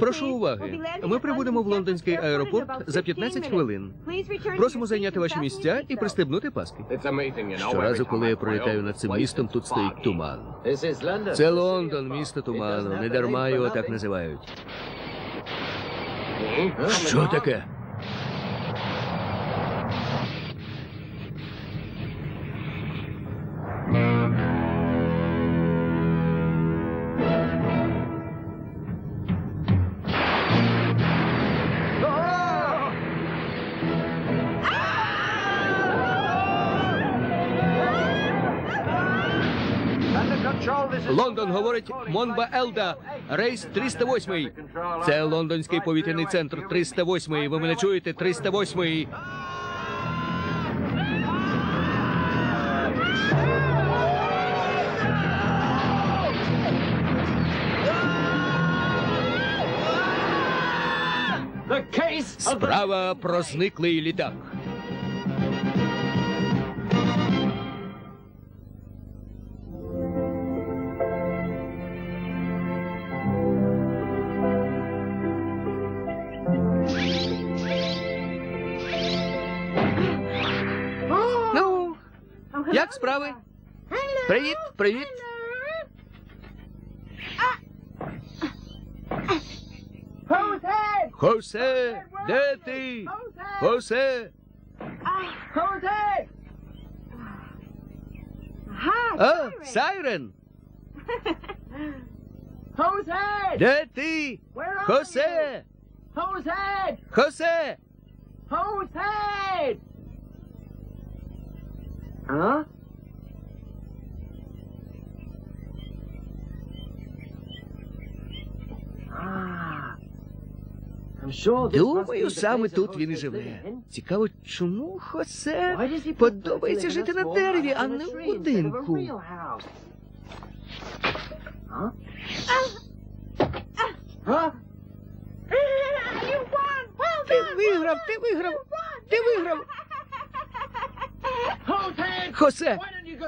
Прошу уваги. Ми прибудемо в лондонський аеропорт за 15 хвилин. Просимо зайняти ваші місця і пристебнути паски. Щоразу, коли я пролітаю над цим містом, тут стоїть туман. Це Лондон, місто туману. Не дарма його так називають. Що таке? Лондон говорить Монба Елда, рейс 308. Це лондонський повітряний центр 308. Ви мене чуєте? 308. Справа про зниклий літак. Як справи? Привіт, привіт. Хосе, де ти? Хосе. А, Сайрен, де ти? Хосе, Хосе. Huh? Ah. I'm sure this must be Думаю, the саме тут він і живе. Цікаво, чому Хосе подобається жити на дереві, а не в будинку? Ти виграв, ти виграв, ти виграв. Хосе,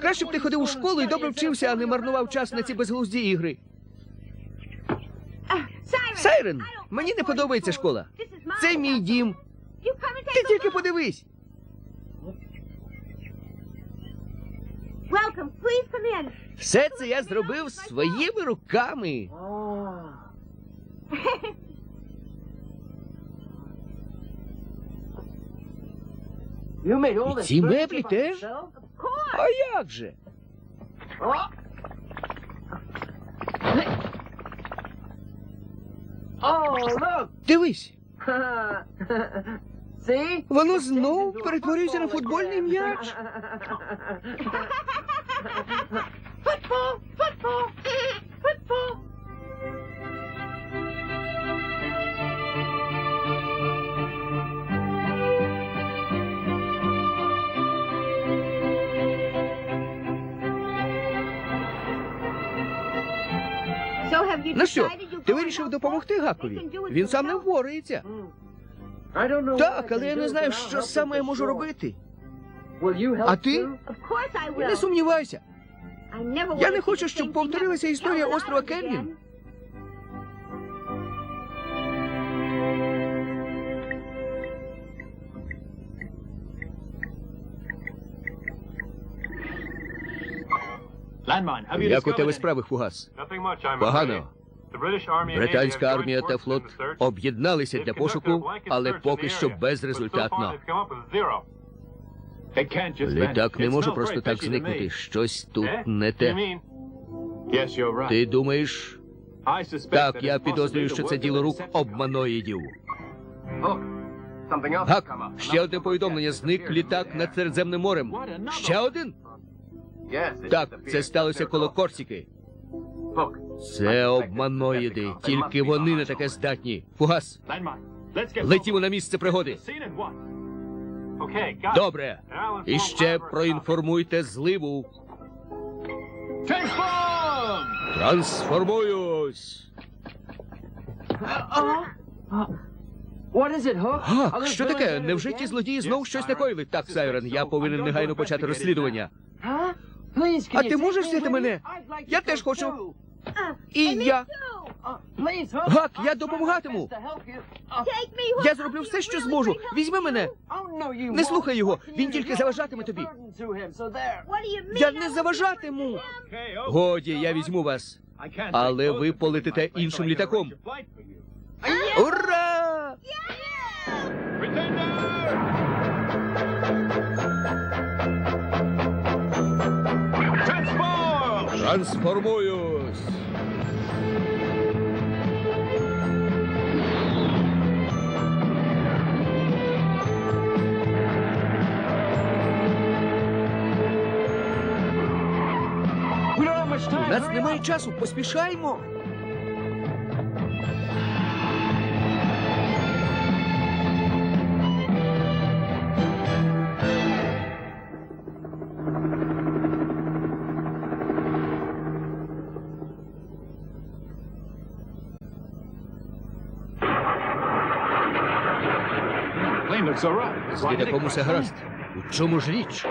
краще б ти ходив у школу і добре вчився, а не марнував час на ці безглузді ігри. Сайрен, мені не подобається школа. Це мій дім. Ти тільки подивись. Все це я зробив своїми руками. І ці меблі теж? А як же? Дивись, воно знов перетворюється на футбольний м'яч. Ну що, ти вирішив допомогти Гакові? Він сам не впорається. Так, але я не знаю, що саме я можу робити. А ти? Не сумнівайся. Я не хочу, щоб повторилася історія острова Кельвін. Як у тебе справи, Фугас? Погано. Британська армія та флот об'єдналися для пошуку, але поки що безрезультатно. Літак не може просто так зникнути. Щось тут не те. Ти думаєш? Так, я підозрюю, що це діло рук обманоїдів. Гак, ще одне повідомлення. Зник літак над Середземним морем. Ще один? Так, це сталося коло Корсіки. Це обманоїди. Тільки вони на таке здатні. Фугас, летімо на місце пригоди. Добре. І ще проінформуйте зливу. Трансформуюсь. Що таке? Невже ті злодії знову щось накоїли? Так, Сайрен, я повинен негайно почати розслідування. А ти можеш взяти мене? Я теж хочу. І я. Гак, я допомагатиму. Я зроблю все, що зможу. Візьми мене. Не слухай його. Він тільки заважатиме тобі. Я не заважатиму. Годі, я візьму вас. Але ви полетите іншим літаком. Ура! Трансформуюсь. Нас немає часу, поспішаймо. З літаком усе гаразд. У чому ж річ?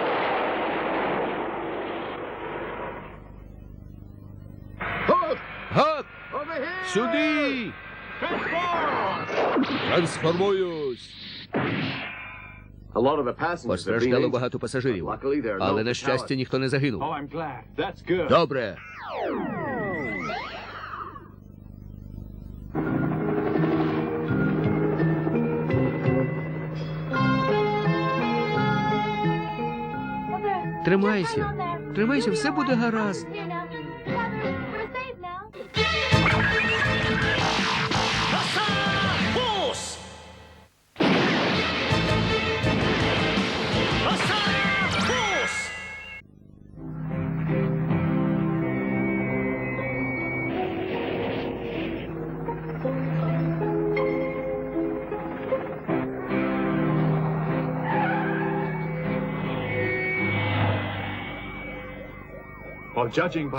Сюди! Трансформуюсь! Постраждало багато пасажирів, але на щастя ніхто не загинув. Добре. Тримайся. Тримайся, все буде гаразд.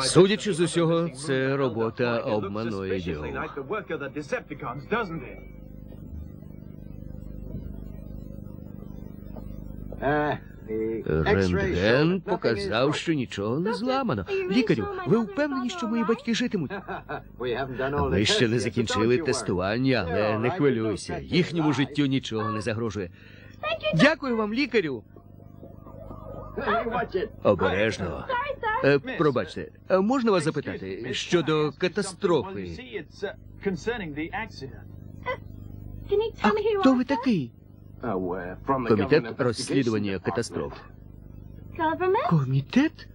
Судячи з усього, це робота обманоїдів. Рентген показав, що нічого не зламано. Лікарю, ви впевнені, що мої батьки житимуть? Ми ще не закінчили тестування, але не хвилюйся. Їхньому життю нічого не загрожує. Дякую вам, лікарю. Обережно. Е, пробачте, а можна вас запитати щодо катастрофи? А хто ви такий? Комітет розслідування катастроф. Комітет?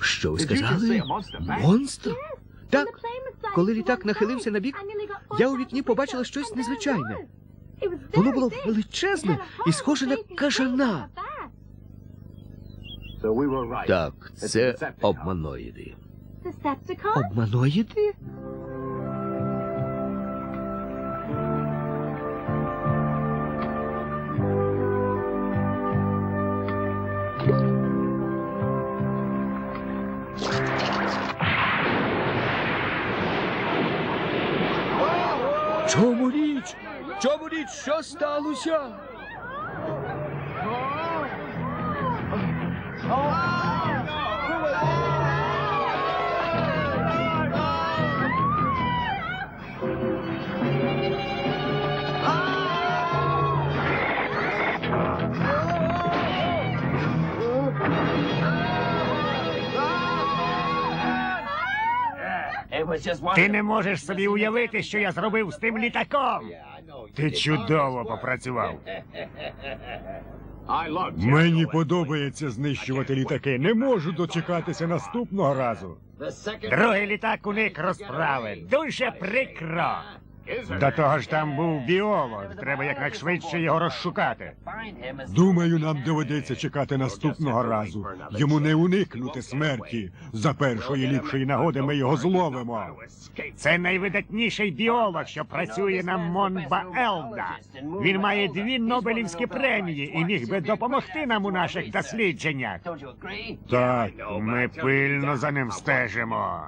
Що ви сказали? Монстр? Так, коли літак нахилився на бік, я у вікні побачила щось незвичайне. Воно було величезне і схоже на кажана. Так, це обманоїди. Обманоїди? Чому річ? Чому річ? Що сталося? Ти не можеш собі уявити, що я зробив з тим літаком. Ти чудово попрацював. Мені подобається знищувати літаки. Не можу дочекатися наступного разу. Другий літак уник розправи. Дуже прикро. До того ж там був біолог. Треба якнайшвидше його розшукати. Думаю, нам доведеться чекати наступного разу. Йому не уникнути смерті. За першої ліпшої нагоди ми його зловимо. Це найвидатніший біолог, що працює на Монба Елда. Він має дві Нобелівські премії і міг би допомогти нам у наших дослідженнях. Так, Ми пильно за ним стежимо.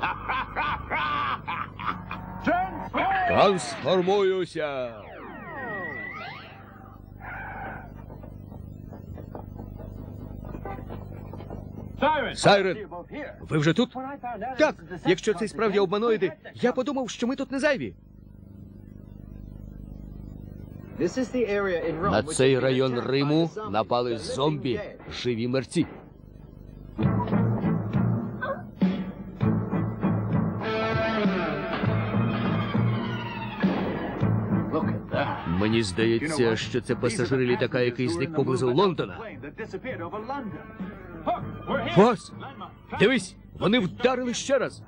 Трансформуюся! Сайрен, ви вже тут? Так, якщо це справді обманоїди, я подумав, що ми тут не зайві. На цей район Риму напали зомбі, живі мерці. Мені здається, що це пасажири літака, який зник поблизу Лондона. Ось! Дивись, вони вдарили ще раз.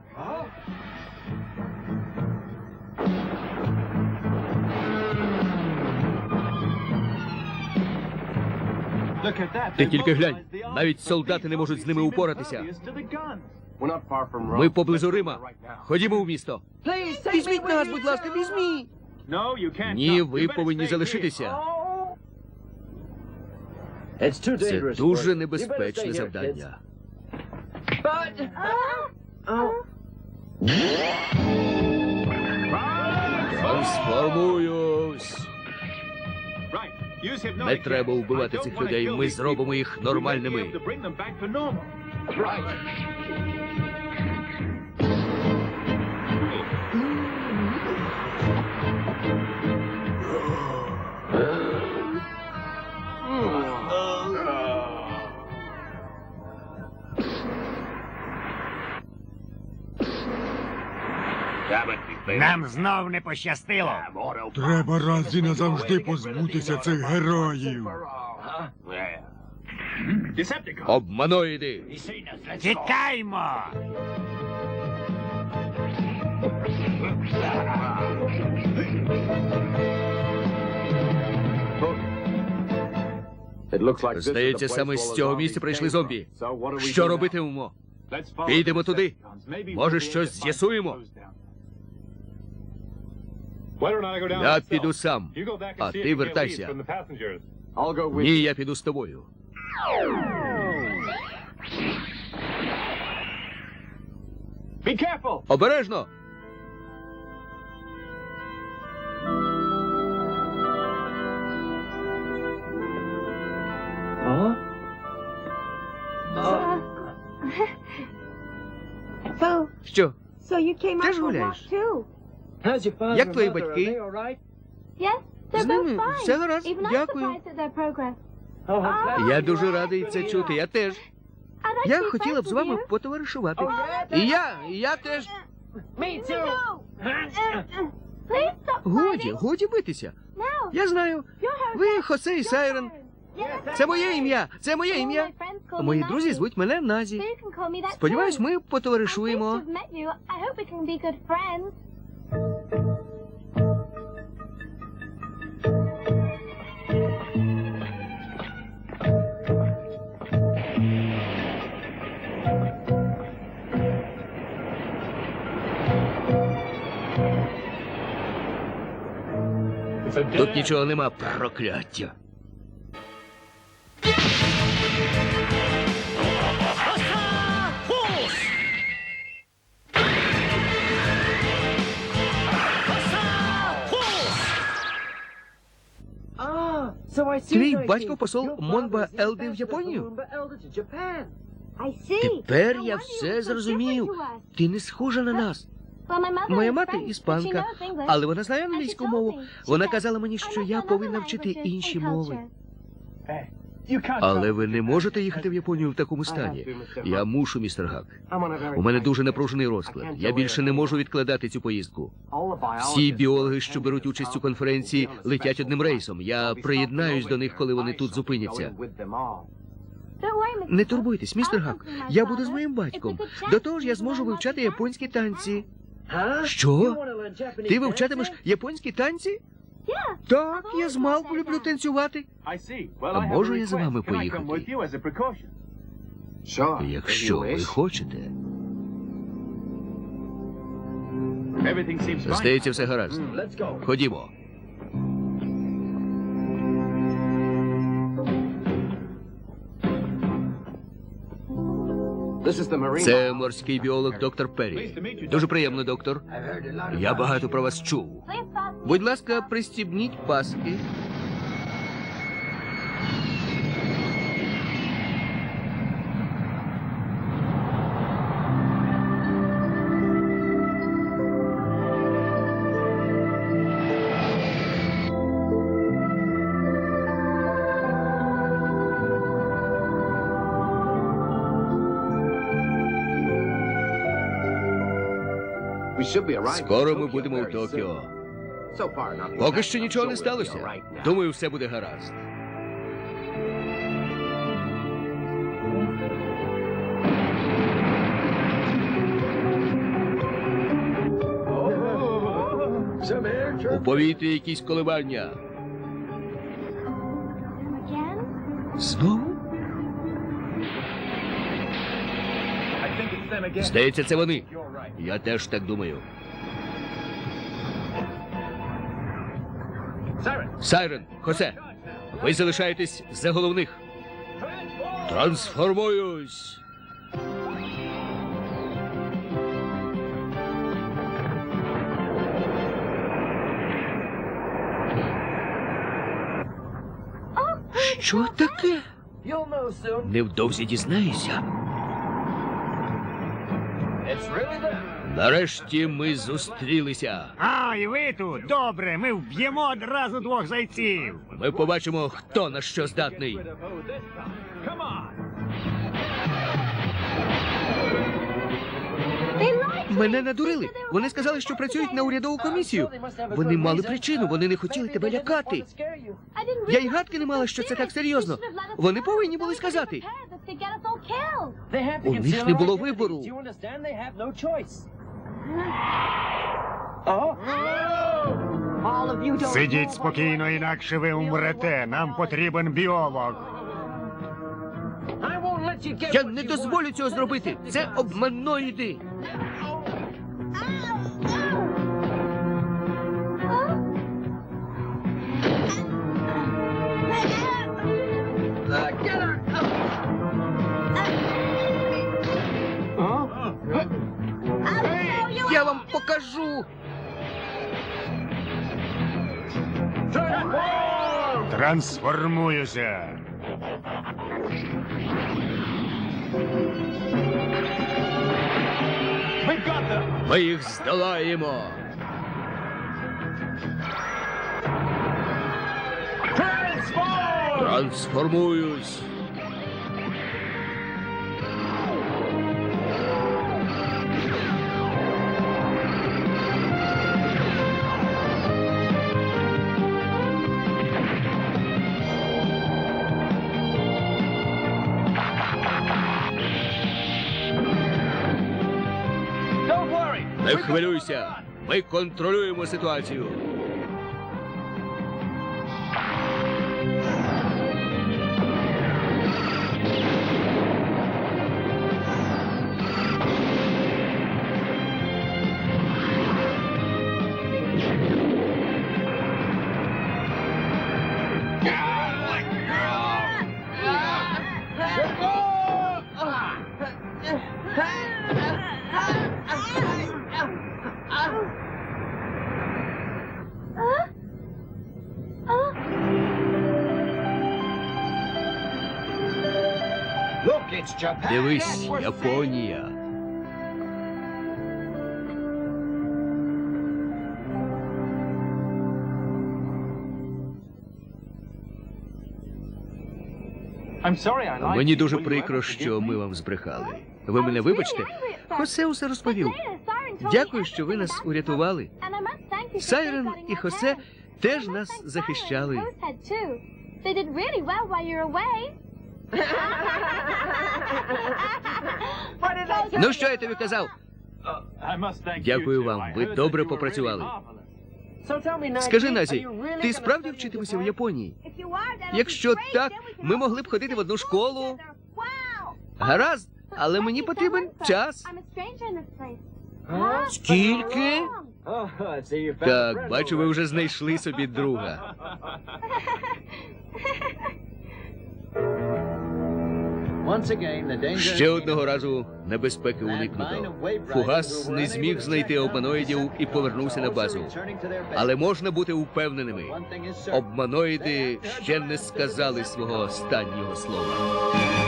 Ти тільки глянь, навіть солдати не можуть з ними упоратися. Ми поблизу Рима. Ходімо в місто. Візьміть нас, будь ласка, візьміть. Ні, ви повинні залишитися. Це дуже небезпечне завдання. Трансформуюсь. Не треба вбивати цих людей. Ми зробимо їх нормальними. Нам знов не пощастило. треба раз і назавжди позбутися цих героїв. Обманоїди. Тікаймо! Здається, саме з цього місця прийшли зомбі. Що робитимемо? Підемо туди. Може, щось з'ясуємо? Я піду сам, а ти вертайся. Ні, я піду з тобою. Обережно! So, Що? so you came Ти out ж for a walk гуляєш. Як твої батьки? З ними все гаразд, дякую. surprised at their progress. Я дуже радий це чути. Я теж. Я хотіла б з вами потоваришувати. І я, і я теж. Годі, годі битися. Я знаю. Ви Хосе і Сайрен. Це моє ім'я. Це моє ім'я. Мої друзі звуть мене Назі. Сподіваюсь, ми потоваришуємо. Тут нічого нема, прокляття. Твій батько посол Монба Елди в Японію? Тепер я все зрозумів. Ти не схожа на нас. Моя мати іспанка, але вона знає англійську мову. Вона казала мені, що я повинна вчити інші мови. Але ви не можете їхати в Японію в такому стані. Я мушу, містер Гак. У мене дуже напружений розклад. Я більше не можу відкладати цю поїздку. Всі біологи, що беруть участь у конференції, летять одним рейсом. Я приєднаюсь до них, коли вони тут зупиняться. Не турбуйтесь, містер Гак. Я буду з моїм батьком. До того ж, я зможу вивчати японські танці. Що? Ти вивчатимеш японські танці? Так, я змалку люблю танцювати. А можу я за вами поїхати? Якщо ви хочете. Здається, все гаразд. Ходімо. Це морський біолог доктор Перрі. Дуже приємно, доктор. Я багато про вас чув. Будь ласка, пристібніть паски. Скоро ми будемо в Токіо. Поки що нічого не сталося. Думаю, все буде гаразд. У повітрі якісь коливання. Знову? Здається, це вони. Я теж так думаю. Сайрен, Хосе, ви залишаєтесь за головних. Трансформуюсь. Що таке? Невдовзі дізнаюся. Нарешті ми зустрілися. А, і ви тут? Добре, ми вб'ємо одразу двох зайців. Ми побачимо, хто на що здатний. Мене надурили. Вони сказали, що працюють на урядову комісію. Вони мали причину, вони не хотіли тебе лякати. Я й гадки не мала, що це так серйозно. Вони повинні були сказати. У них не було вибору. Сидіть спокійно, інакше ви умрете. Нам потрібен біолог. Я не дозволю цього зробити. Це обманоїди. Я вам покажу. Трансформуюся. Ми їх здолаємо. Трансформуюсь. Хвилюйся. Ми контролюємо ситуацію. Дивись, Японія. Мені дуже прикро, що ми вам збрехали. Ви мене вибачте? Хосе усе розповів. Дякую, що ви нас урятували. Сайрен і Хосе теж нас захищали. Ну що я тобі казав? Дякую вам, ви добре попрацювали. Скажи, Назі, ти справді вчитимешся в Японії? Якщо так, ми могли б ходити в одну школу. Гаразд, але мені потрібен час. Скільки? Так, бачу, ви вже знайшли собі друга. Ще одного разу небезпеки уникнуто. Фугас не зміг знайти обманоїдів і повернувся на базу. Але можна бути упевненими. Обманоїди ще не сказали свого останнього слова.「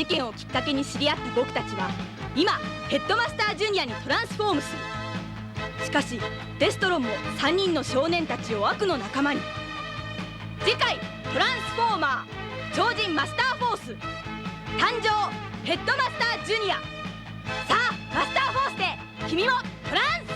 事件をきっかけに知り合った僕たちは今ヘッドマスタージュニアにトランスフォームする。しかしデストロンも3人の少年たちを悪の仲間に。次回「トランスフォーマー超人マスターフォース」誕生ヘッドマスタージュニア。さあマスターフォースで君もトランス